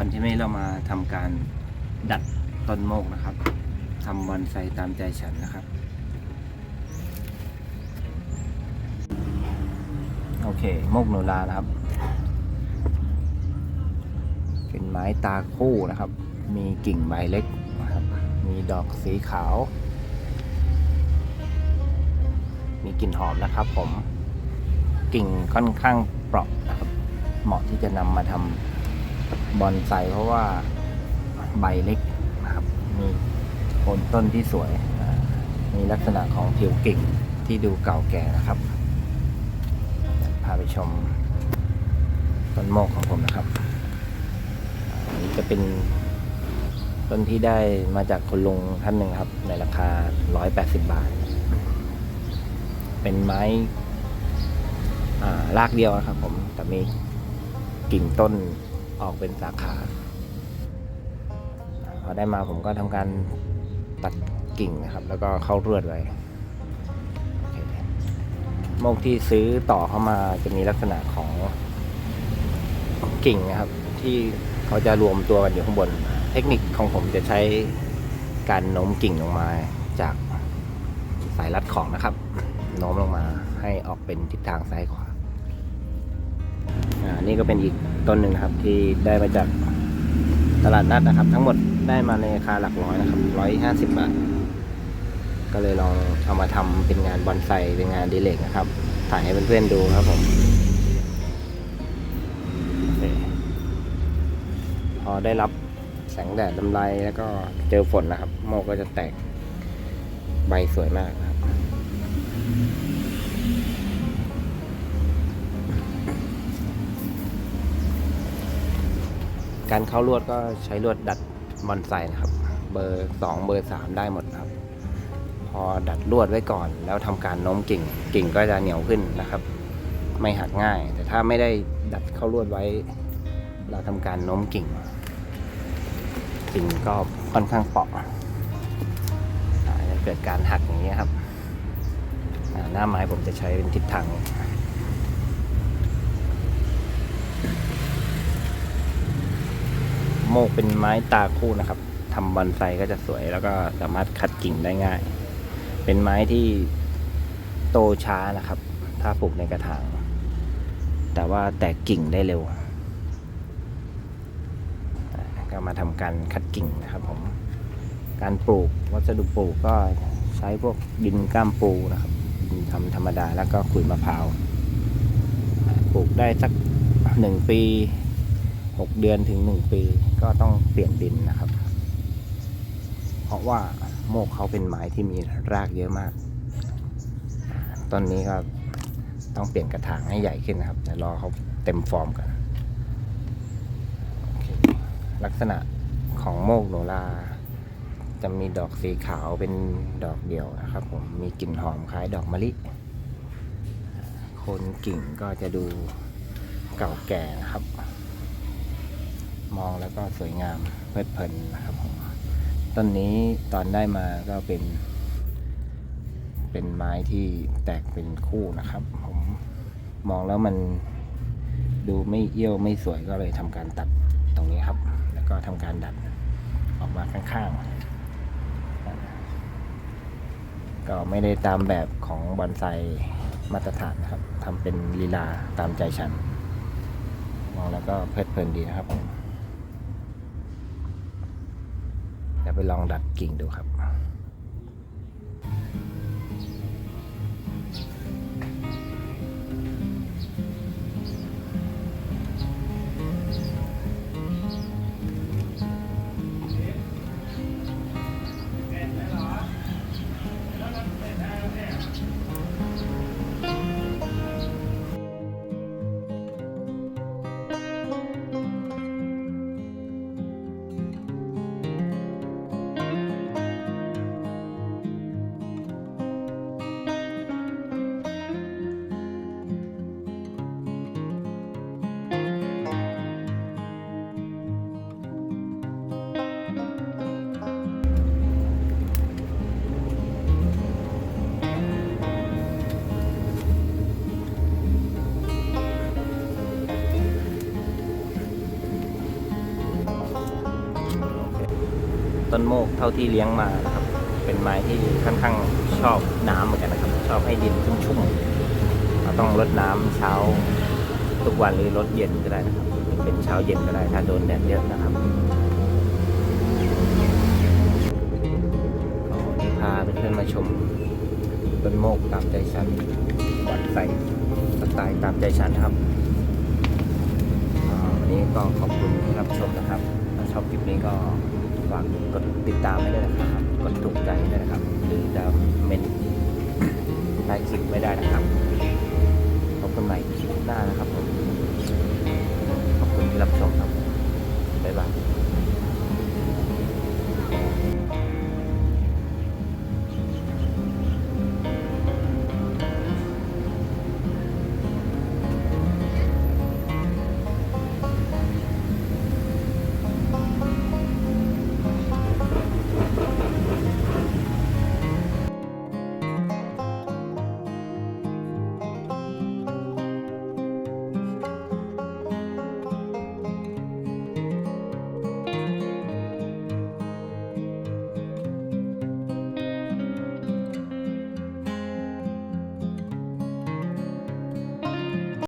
คอนเทนต์นี้เรามาทำการดัดต้นโมกนะครับทำบอนไซตามใจฉันนะครับ โอเคโมกโนรานะครับ เป็นไม้ตาคู่นะครับ มีกิ่งใบเล็กนะครับ มีดอกสีขาว มีกลิ่นหอมนะครับผม กิ่งค่อนข้างเปราะนะครับ เหมาะที่จะนำมาทำ บอนไซเพราะว่าใบเล็กนะครับ มีโคนต้นที่สวย มีลักษณะของผิวกิ่งที่ดูเก่าแก่นะครับ พาไปชมต้นโมกของผมนะครับอันนี้จะเป็นต้นที่ได้มาจากคุณลุงท่านหนึ่งครับ ในราคา 180 บาท เป็นไม้ารากเดียวนะครับผม แต่มีกิ่งต้น ออกเป็นสาขาพอได้มาผมก็ทำการตัดกิ่งนะครับ แล้วก็เข้าเรือดไว้โอเคโมกที่ซื้อต่อเข้ามาจะมีลักษณะของกิ่งนะครับ ที่เขาจะรวมตัวกันอยู่ข้างบน เทคนิคของผมจะใช้การโน้มกิ่งลงมาจากสายรัดของนะครับโน้มลงมาให้ออกเป็นทิศทางซ้ายขวา อ่านี่ก็เป็นอีกต้นหนึ่งครับที่ได้มาจากตลาดนัดนะครับ ทั้งหมดได้มาในราคาหลักร้อยนะครับร้อยห้าสิบบาท ก็เลยลองเอามาทำเป็นงานบอนไซเป็นงานดีเล็กนะครับ ถ่ายให้เพื่อนๆดูครับผมพอได้รับแสงแดดลำไรแล้วก็เจอฝนนะครับ โมกก็จะแตกใบสวยมากนะครับ การเข้าลวดก็ใช้ลวดดัดบอนไซนะครับ เบอร์สองเบอร์สามได้หมดครับ พอดัดลวดไว้ก่อน แล้วทำการโน้มกิ่ง กิ่งก็จะเหนียวขึ้นนะครับ ไม่หักง่าย แต่ถ้าไม่ได้ดัดเข้าลวดไว้ เราทำการโน้มกิ่ง กิ่งก็ค่อนข้างเปราะอาจะเกิดการหักอย่างนี้ครับ หน้าไม้ผมจะใช้เป็นทิศทาง โมกเป็นไม้ตาคู่นะครับทำบอนไซก็จะสวยแล้วก็สามารถคัดกิ่งได้ง่าย เป็นไม้ที่โตช้านะครับ ถ้าปลูกในกระถาง แต่ว่าแตกกิ่งได้เร็ว ก็มาทำการคัดกิ่งนะครับผม การปลูกวัสดุปลูกก็ใช้พวกดินก้ามปูนะครับดินทำธรรมดาแล้วก็ขุยมะพร้าวปลูกได้สักหนึ่งปีหกเดือนถึงหนึ่งปี ก็ต้องเปลี่ยนดินนะครับ เพราะว่าโมกเขาเป็นไม้ที่มีรากเยอะมาก ต้นนี้ก็ต้องเปลี่ยนกระถางให้ใหญ่ขึ้นนะครับแต่รอเขาเต็มฟอร์มกันโอเคลักษณะของโมกโนราจะมีดอกสีขาวเป็นดอกเดียวนะครับ ผมมีกลิ่นหอมคล้ายดอกมะลิโคนกิ่งก็จะดูเก่าแก่นะครับ มองแล้วก็สวยงามเพลิดเพลินนะครับผมต้นนี้ตอนได้มาก็เป็น เป็นไม้ที่แตกเป็นคู่นะครับ ผมมองแล้วมันดูไม่เอี้ยวไม่สวยก็เลยทำการตัดตรงนี้ครับ แล้วก็ทำการดัดออกมาข้างๆ ก็ไม่ได้ตามแบบของบอนไซมาตรฐานนะครับทำเป็นลีลาตามใจฉัน มองแล้วก็เพลิดเพลินดีนะครับผมเดี๋ยวไป ลองดัดกิ่งดูครับ ต้นโมกเท่าที่เลี้ยงมานะครับ เป็นไม้ที่ค่อนข้างชอบน้ำเหมือนกันนะครับ ชอบให้ดินชุ่มๆเราต้องรดน้ำเช้าทุกวันหรือรดเย็นก็ได้นะครับ เป็นเช้าเย็นก็ได้ถ้าโดนแดดเยอะนะครับก็นี่พาเพื่อนๆมาชมต้นโมกตามใจฉันวัดใส่สไตล์ตามใจฉันนะครับวันนี้ก็ขอบคุณที่รับชมนะครับถ้าชอบคลิปนี้ก็ ฝากกดติดตามให้ด้วยนะครับ กดถูกใจด้วยนะครับ หรือจะเมนใต้คลิปไม่ได้นะครับ พบกันใหม่คลิปหน้านะครับผม ขอบคุณที่รับชม